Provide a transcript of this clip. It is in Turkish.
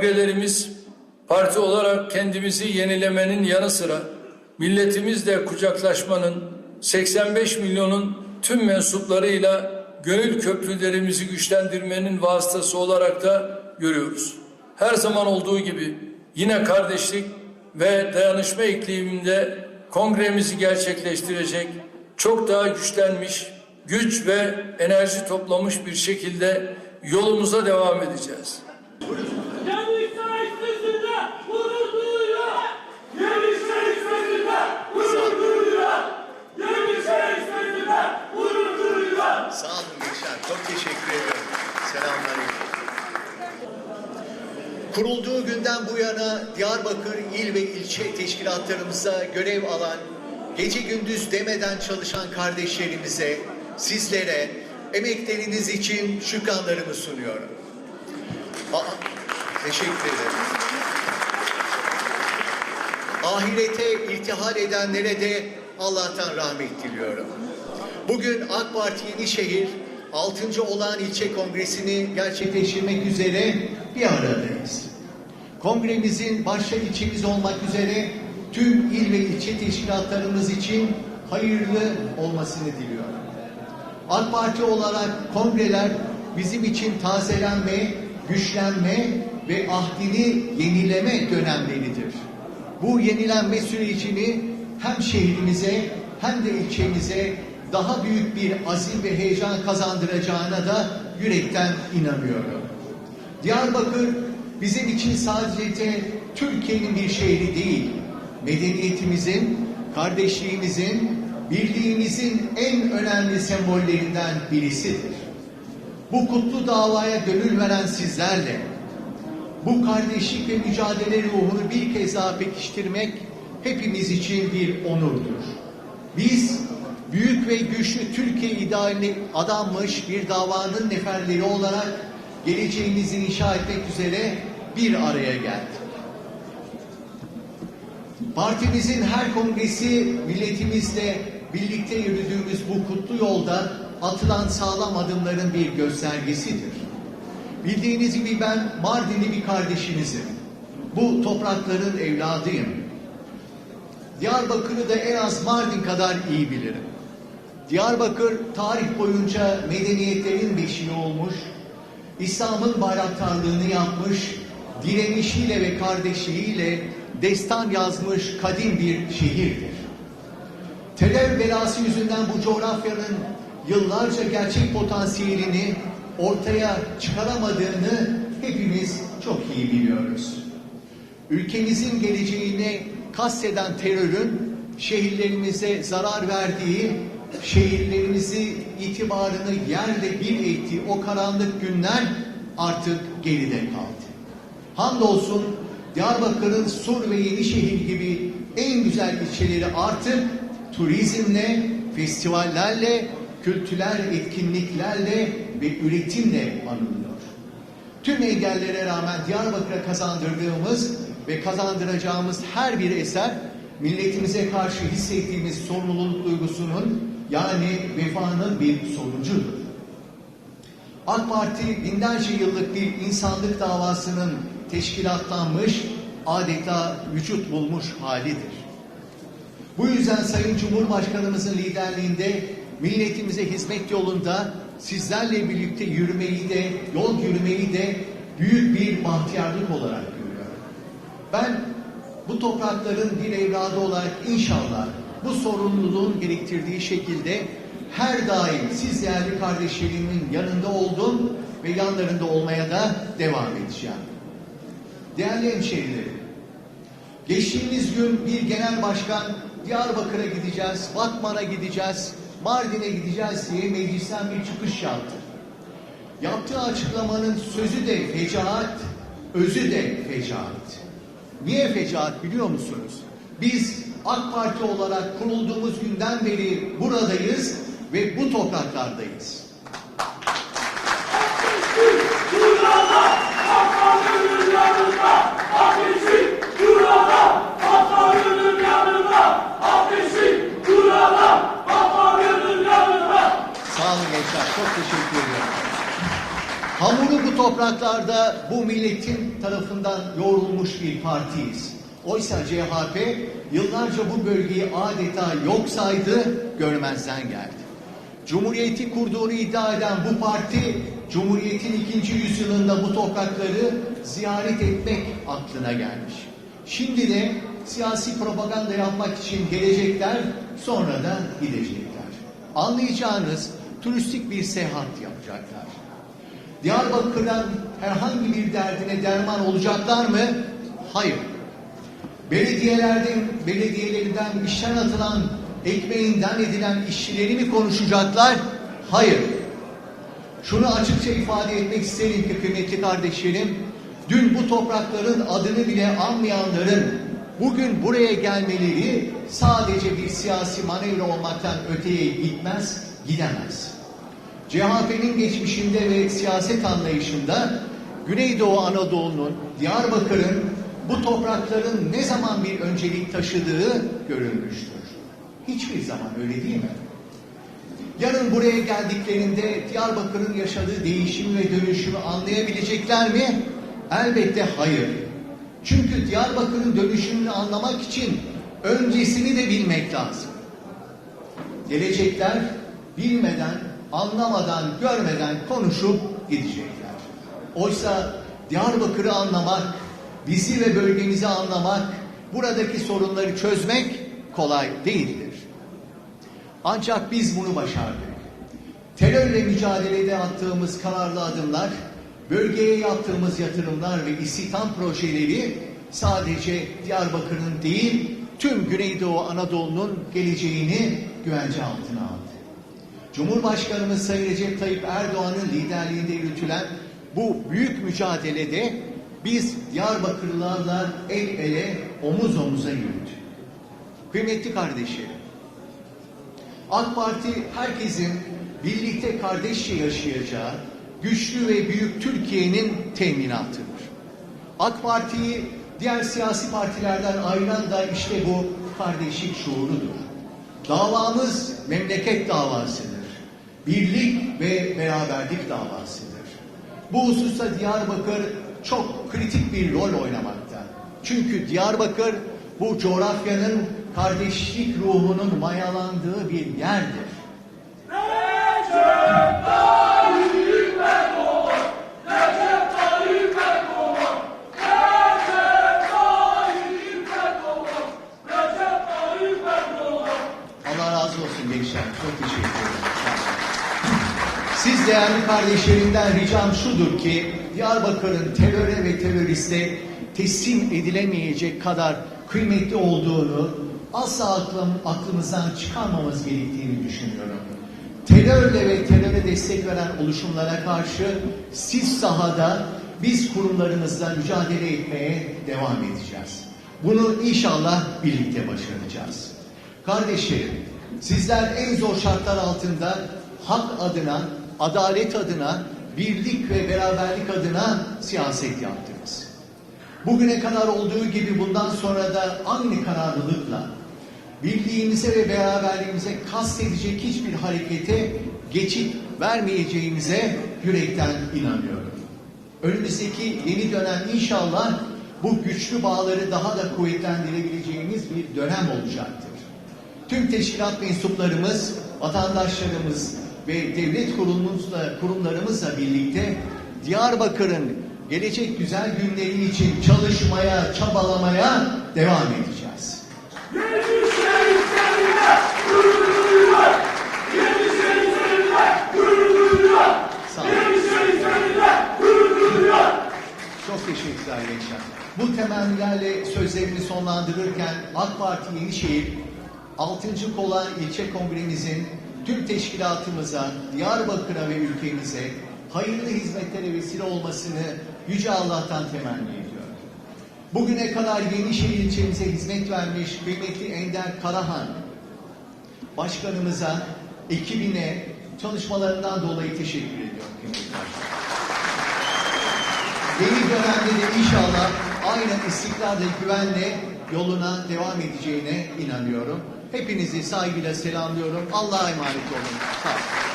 kongrelerimiz parti olarak kendimizi yenilemenin yanı sıra milletimizle kucaklaşmanın 85 milyonun tüm mensuplarıyla gönül köprülerimizi güçlendirmenin vasıtası olarak da görüyoruz. Her zaman olduğu gibi yine kardeşlik ve dayanışma ikliminde kongremizi gerçekleştirecek çok daha güçlenmiş, güç ve enerji toplamış bir şekilde yolumuza devam edeceğiz. Kurulduğu günden bu yana Diyarbakır il ve ilçe teşkilatlarımıza görev alan, gece gündüz demeden çalışan kardeşlerimize, sizlere emekleriniz için şükranlarımı sunuyorum. Aa, teşekkür ederim. Ahirete irtihal edenlere de Allah'tan rahmet diliyorum. Bugün AK Parti Yenişehir 6. olağan ilçe kongresini gerçekleştirmek üzere bir aradayız. Kongremizin başta ilçemiz olmak üzere tüm il ve ilçe teşkilatlarımız için hayırlı olmasını diliyorum. AK Parti olarak kongreler bizim için tazelenme, güçlenme ve ahdini yenileme dönemleridir. Bu yenilenme sürecini hem şehrimize hem de ilçemize daha büyük bir azim ve heyecan kazandıracağına da yürekten inanıyorum. Diyarbakır bizim için sadece Türkiye'nin bir şehri değil, medeniyetimizin, kardeşliğimizin, birliğimizin en önemli sembollerinden birisidir. Bu kutlu davaya gönül veren sizlerle, bu kardeşlik ve mücadele ruhunu bir kez daha pekiştirmek hepimiz için bir onurdur. Biz büyük ve güçlü Türkiye idealine adanmış bir davanın neferleri olarak geleceğimizi inşa etmek üzere bir araya geldik. Partimizin her kongresi milletimizle birlikte yürüdüğümüz bu kutlu yolda atılan sağlam adımların bir göstergesidir. Bildiğiniz gibi ben Mardinli bir kardeşinizim. Bu toprakların evladıyım. Diyarbakır'ı da en az Mardin kadar iyi bilirim. Diyarbakır tarih boyunca medeniyetlerin beşiği olmuş, İslam'ın bayraktarlığını yapmış, direnişiyle ve kardeşliğiyle destan yazmış kadim bir şehirdir. Terör belası yüzünden bu coğrafyanın yıllarca gerçek potansiyelini ortaya çıkaramadığını hepimiz çok iyi biliyoruz. Ülkemizin geleceğine kasteden terörün şehirlerimize zarar verdiği, şehirlerimizi itibarını yerle bir ettiği o karanlık günler artık geride kaldı. Hamdolsun Diyarbakır'ın Sur ve Yenişehir gibi en güzel ilçeleri artık turizmle, festivallerle, kültürel etkinliklerle ve üretimle anılıyor. Tüm engellere rağmen Diyarbakır'a kazandırdığımız ve kazandıracağımız her bir eser milletimize karşı hissettiğimiz sorumluluk duygusunun yani vefanın bir sonucudur. AK Parti binlerce yıllık bir insanlık davasının teşkilatlanmış, adeta vücut bulmuş halidir. Bu yüzden Sayın Cumhurbaşkanımızın liderliğinde milletimize hizmet yolunda sizlerle birlikte yürümeyi de, yol yürümeyi de büyük bir bahtiyarlık olarak görüyorum. Ben bu toprakların bir evladı olarak inşallah bu sorumluluğun gerektirdiği şekilde her daim siz değerli kardeşlerimin yanında oldum ve yanlarında olmaya da devam edeceğim. Değerli hemşehrilerim, geçtiğimiz gün bir genel başkan Diyarbakır'a gideceğiz, Batman'a gideceğiz, Mardin'e gideceğiz diye meclisten bir çıkış yaptı. Yaptığı açıklamanın sözü de fecaat, özü de fecaat. Niye fecaat biliyor musunuz? Biz AK Parti olarak kurulduğumuz günden beri buradayız ve bu topraklardayız. Burada Hakkari'nin yanında ateşi burada Hakkari'nin yanında ateşi burada Hakkari'nin yanında Sağ olun gençler, çok teşekkür ediyorum. Hamuru bu toprak topraklarda bu milletin tarafından yoğrulmuş bir partiyiz. Oysa CHP yıllarca bu bölgeyi adeta yok saydı, görmezden geldi. Cumhuriyeti kurduğunu iddia eden bu parti, Cumhuriyet'in ikinci yüzyılında bu toprakları ziyaret etmek aklına gelmiş. Şimdi de siyasi propaganda yapmak için gelecekler, sonra da gidecekler. Anlayacağınız turistik bir seyahat yapacaklar. Diyarbakır'dan herhangi bir derdine derman olacaklar mı? Hayır. Belediyelerden, belediyelerinden işten atılan, ekmeğinden edilen işçileri mi konuşacaklar? Hayır. Şunu açıkça ifade etmek isterim ki kıymetli kardeşlerim, dün bu toprakların adını bile anmayanların bugün buraya gelmeleri sadece bir siyasi manevra olmaktan öteye gitmez, gidemez. CHP'nin geçmişinde ve siyaset anlayışında Güneydoğu Anadolu'nun, Diyarbakır'ın bu toprakların ne zaman bir öncelik taşıdığı görülmüştür. Hiçbir zaman öyle değil mi? Yarın buraya geldiklerinde Diyarbakır'ın yaşadığı değişim ve dönüşümü anlayabilecekler mi? Elbette hayır. Çünkü Diyarbakır'ın dönüşümünü anlamak için öncesini de bilmek lazım. Gelecekler bilmeden, anlamadan, görmeden konuşup gidecekler. Oysa Diyarbakır'ı anlamak, bizi ve bölgemizi anlamak, buradaki sorunları çözmek kolay değildir. Ancak biz bunu başardık. Terörle mücadelede attığımız kararlı adımlar, bölgeye yaptığımız yatırımlar ve istihdam projeleri sadece Diyarbakır'ın değil, tüm Güneydoğu Anadolu'nun geleceğini güvence altına aldı. Cumhurbaşkanımız Sayın Recep Tayyip Erdoğan'ın liderliğinde yürütülen bu büyük mücadelede biz Diyarbakırlılarla el ele, omuz omuza yürüdük. Kıymetli kardeşlerim, AK Parti herkesin birlikte kardeşçe yaşayacağı güçlü ve büyük Türkiye'nin teminatıdır. AK Parti'yi diğer siyasi partilerden ayıran da işte bu kardeşlik şuurudur. Davamız memleket davasıdır. Birlik ve beraberlik davasıdır. Bu hususta Diyarbakır çok kritik bir rol oynamakta. Çünkü Diyarbakır bu coğrafyanın kardeşlik ruhunun mayalandığı bir yerdir. Recep değerli kardeşlerimden ricam şudur ki Diyarbakır'ın teröre ve teröriste teslim edilemeyecek kadar kıymetli olduğunu asla aklım, aklımızdan çıkarmamız gerektiğini düşünüyorum. Terörle ve teröre destek veren oluşumlara karşı siz sahada biz kurumlarımızla mücadele etmeye devam edeceğiz. Bunu inşallah birlikte başaracağız. Kardeşlerim, sizler en zor şartlar altında hak adına, adalet adına, birlik ve beraberlik adına siyaset yaptınız. Bugüne kadar olduğu gibi bundan sonra da aynı kararlılıkla birliğimize ve beraberliğimize kastedecek hiçbir harekete geçit vermeyeceğimize yürekten inanıyorum. Önümüzdeki yeni dönem inşallah bu güçlü bağları daha da kuvvetlendirebileceğimiz bir dönem olacaktır. Tüm teşkilat mensuplarımız, vatandaşlarımız ve devlet kurumumuzla, kurumlarımızla birlikte Diyarbakır'ın gelecek güzel günleri için çalışmaya, çabalamaya devam edeceğiz. Çok teşekkürler gençler. Bu temennilerle sözlerimi sonlandırırken AK Parti Yenişehir 6. Kola İlçe Kongremizin tüm teşkilatımıza, Diyarbakır'a ve ülkemize hayırlı hizmetlere vesile olmasını Yüce Allah'tan temenni ediyorum. Bugüne kadar Yenişehir ilçemize hizmet vermiş kıymetli Ender Karahan Başkanımıza, ekibine çalışmalarından dolayı teşekkür ediyorum. Yeni dönemde de inşallah aynı istikrarla, güvenle yoluna devam edeceğine inanıyorum. Hepinizi saygıyla selamlıyorum. Allah'a emanet olun. Sağ olun.